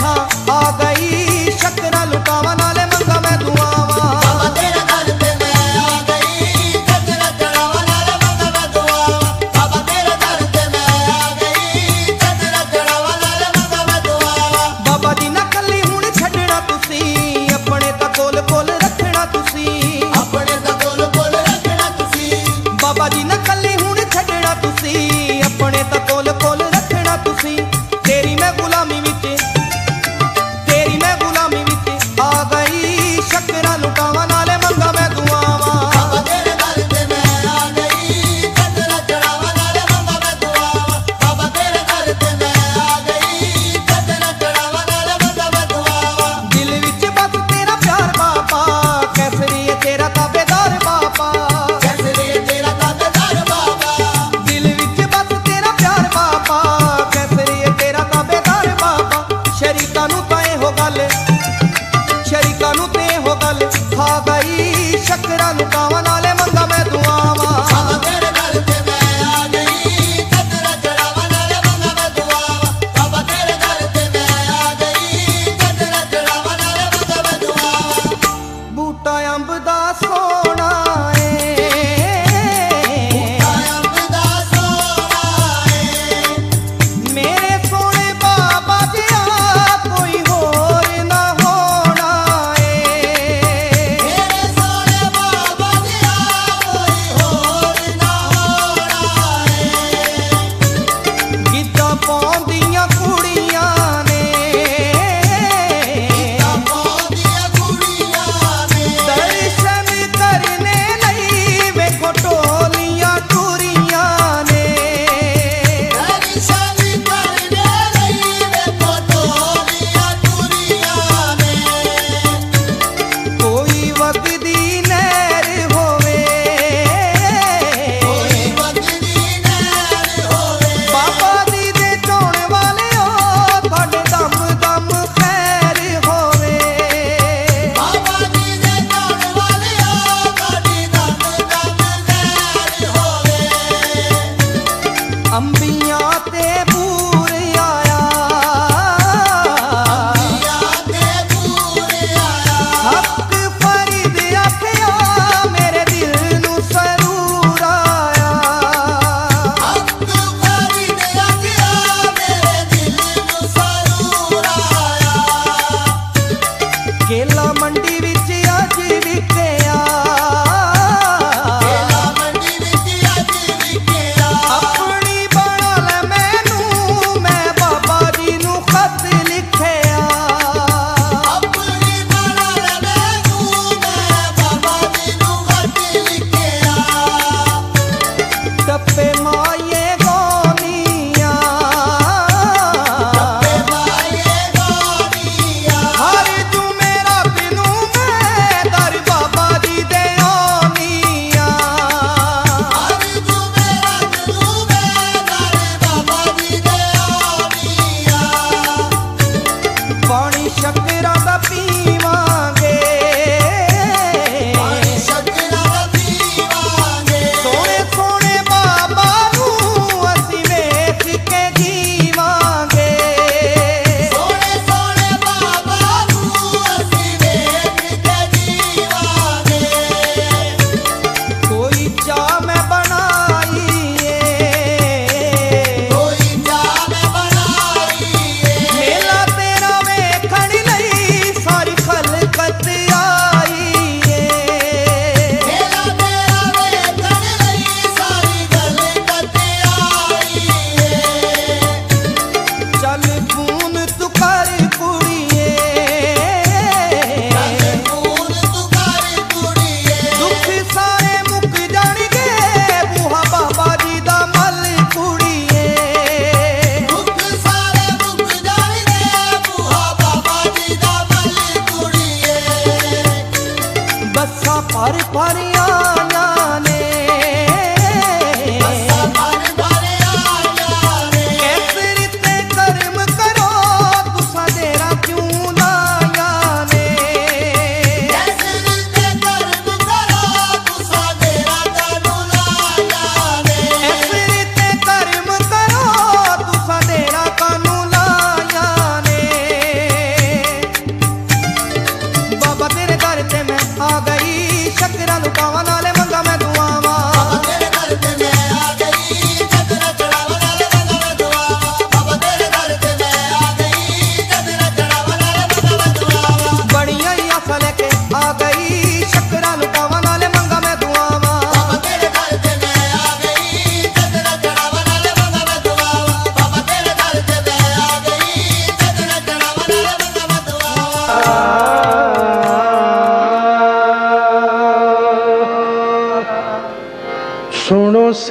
था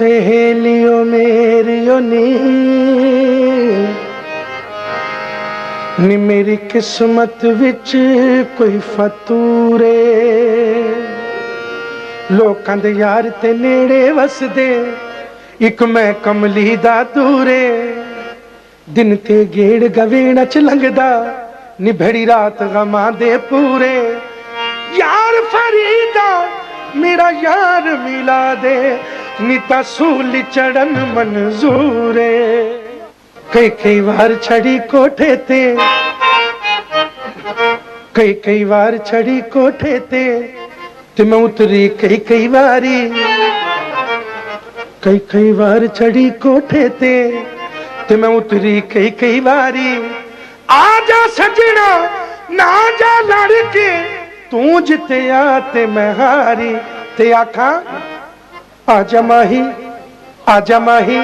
ਸਹੇਲੀਓ सहेलियों ਨੀ। ਨੀ ਮੇਰੀ ਕਿਸਮਤ ਵਿੱਚ ਕੋਈ ਫਤੂਰੇ। ਲੋਕਾਂ ਦੇ ਯਾਰ ਤੇ ਨੇੜੇ ਵਸਦੇ, ਇੱਕ ਮੈਂ ਕਮਲੀ ਦਾ ਦੂਰੇ। ਦਿਨ ਤੇ ਗੇੜ ਗਵੇਣਾ ਚ ਲੰਘਦਾ, ਨਿਭੜੀ ਰਾਤ ਗਮਾਂ ਦੇ ਪੂਰੇ। ਯਾਰ ਫਰੀਦਾ, ਮੇਰਾ ਯਾਰ ਮਿਲਾ ਦੇ। ਨੀਤਾ ਸੂਲ ਚੜਨ ਮਨਜ਼ੂਰੇ। ਕਈ ਕਈ ਵਾਰ ਛੜੀ ਕੋਠੇ ਤੇ, ਕਈ ਕਈ ਵਾਰ ਛੜੀ ਕੋਠੇ ਤੇ ਤੇ ਮੈਂ ਉਤਰੀ ਕਈ ਕਈ ਵਾਰੀ। ਕਈ ਕਈ ਵਾਰ ਛੜੀ ਕੋਠੇ ਤੇ ਤੇ ਮੈਂ ਉਤਰੀ ਕਈ ਕਈ ਵਾਰੀ। ਆ ਜਾ ਸਜਣਾ, ਨਾ ਜਾ ਲੜ ਕੇ ਤੂੰ ਜਿੱਤਿਆ ਤੇ ਮੈਂ ਹਾਰੀ। ਤੇ ਆਖਾਂ আজামাহি আজামাহি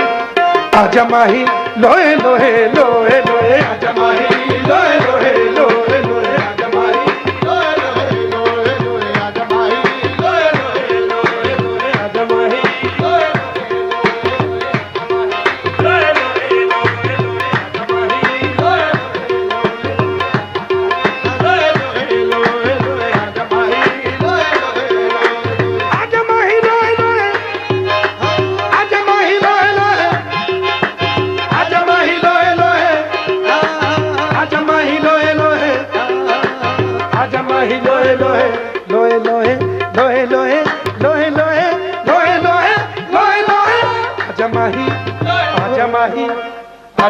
আজামাহি লোহে লোহে লোহে লোহে আজামাহি লোহে লোহে লোহে।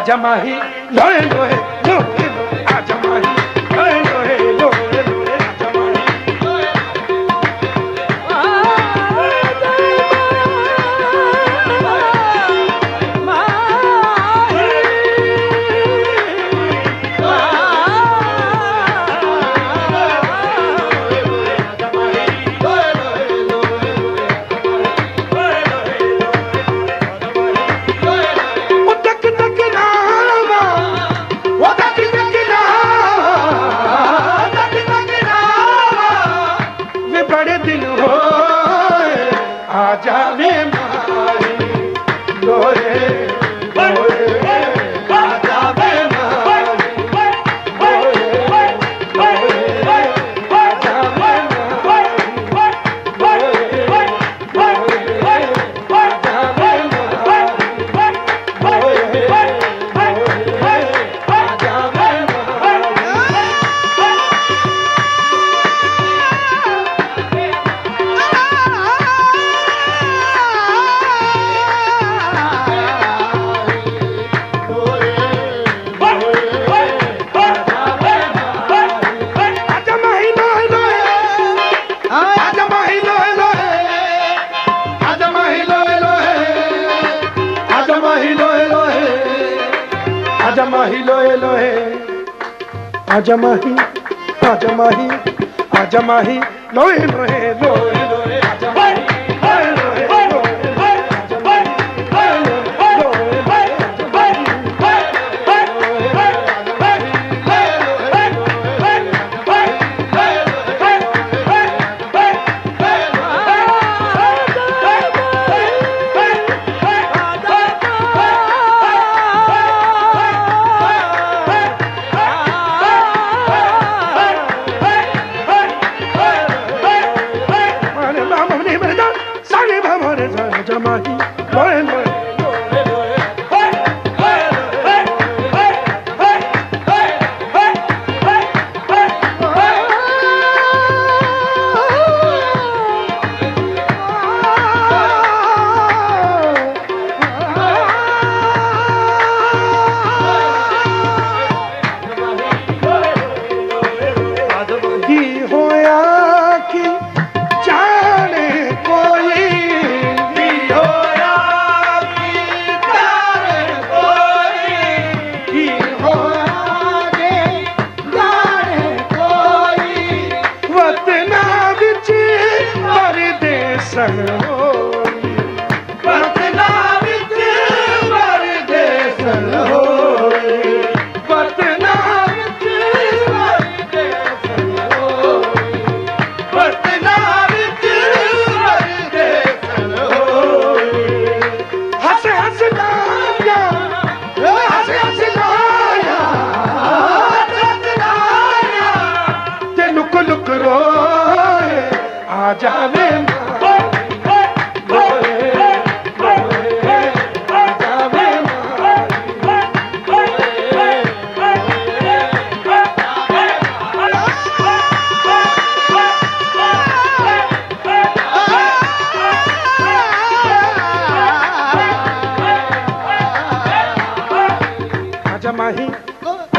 ਜਮਾਹੀ ਲੋਏ ਲੋਏ ਆਜਾ ਮਾਹੀ ਆਜਾ ਮਾਹੀ ਆਜਾ ਮਾਹੀ ਲੋਏ ਮੋਹੇ ਲੋਏ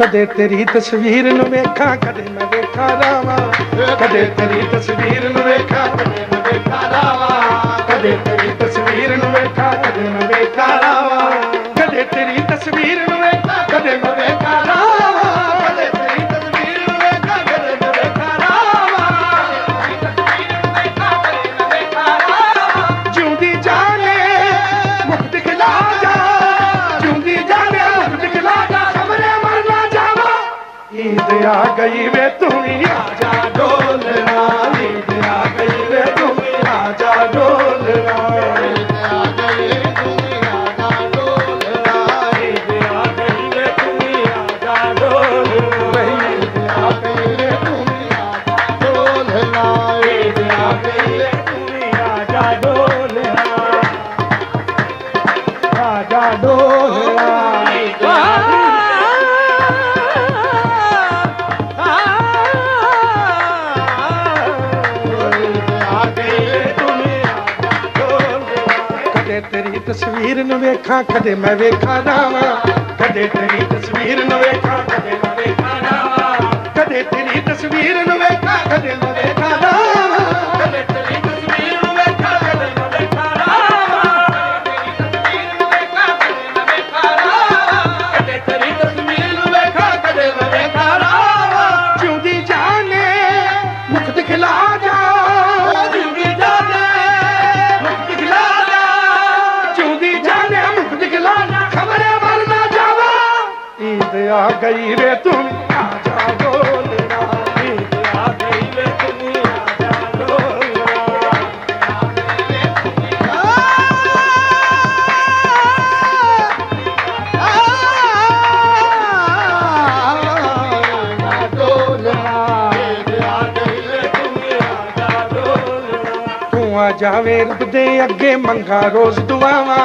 ਕਦੇ ਤੇਰੀ ਤਸਵੀਰ ਨੂੰ ਵੇਖਾਂ, ਕਦੇ ਨਾ ਵੇਖਾਂ ਰਾਵਾਂ। ਕਦੇ ਤੇਰੀ ਤਸਵੀਰ ਨੂੰ ਵੇਖਾਂ, ਕਦੇ ਨਾ ਵੇਖਾਂ ਰਾਵਾਂ। ਕਦੇ ਤੇਰੀ ਤਸਵੀਰ ਨੂੰ ਵੇਖਾਂ, ਕਦੇ ਨਾ ਵੇਖਾਂ ਰਾਵਾਂ। ਕਦੇ ਤੇਰੀ ਤਸਵੀਰ ਨੂੰ ਵੇਖਾਂ, ਕਦੇ ਮੈਂ ਵੇਖਾਂ ਈਦ ਆ ਗਈ ਵੇ ਤੂੰ ਵੀ ਆ ਜਾ ਡੋਲਣਾ। ਤਸਵੀਰ ਨੂੰ ਵੇਖਾਂ, ਕਦੇ ਮੈਂ ਵੇਖਾਂ ਰਾਵਾਂ ਕਦੇ ਤੇਰੀ ਤਸਵੀਰ ਨੂੰ ਵੇਖਾਂ, ਕਦੇ ਮੈਂ ਵੇਖਾਂ ਰਾਵਾਂ ਕਦੇ ਤੇਰੀ ਤਸਵੀਰ ਨੂੰ ਵੇਖਾਂ, ਕਦੇ ਮੈਂ ਆ ਗਈ ਵੇ ਤੂੰ ਆ ਜਾ ਡੋਲਣਾ ਈਦ ਆ ਗਈ ਵੇ ਤੂੰ ਆ ਜਾ ਡੋਲਣਾ ਤੂੰ ਆ ਜਾਵੇਂ ਰੱਬ ਦੇ ਅੱਗੇ ਮੰਗਾ ਰੋਜ਼ ਦੁਆਵਾਂ।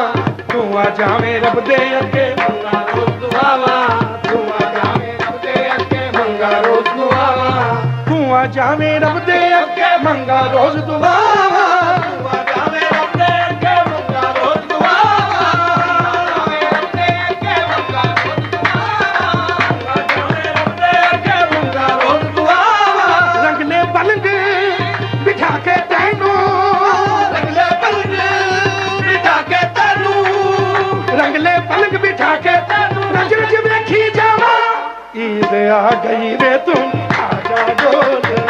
ਤੂੰ ਆ ਜਾਵੇਂ ਰੱਬ ਦੇ ਅੱਗੇ ਮੰਗਾ ਰੋਜ਼ ਦੁਆਵਾਂ। ਤੂੰ ਜਾਵੇਂ ਰੱਬ ਦੇ ਅੱਗੇ, ਮੰਗਾ ਰੋਜ਼ ਦੁਆਵਾਂ ਰੰਗਲੇ ਪਲੰਗ ਬਿਠਾ ਕੇ ਤੈਨੂੰ। ਤੈਨੂੰ। ਰੰਗਲੇ ਪਲੰਗ ਬਿਠਾ ਕੇ ਤੈਨੂੰ। ਆ ਗਈ ਵੇ ਤੂੰ ਆ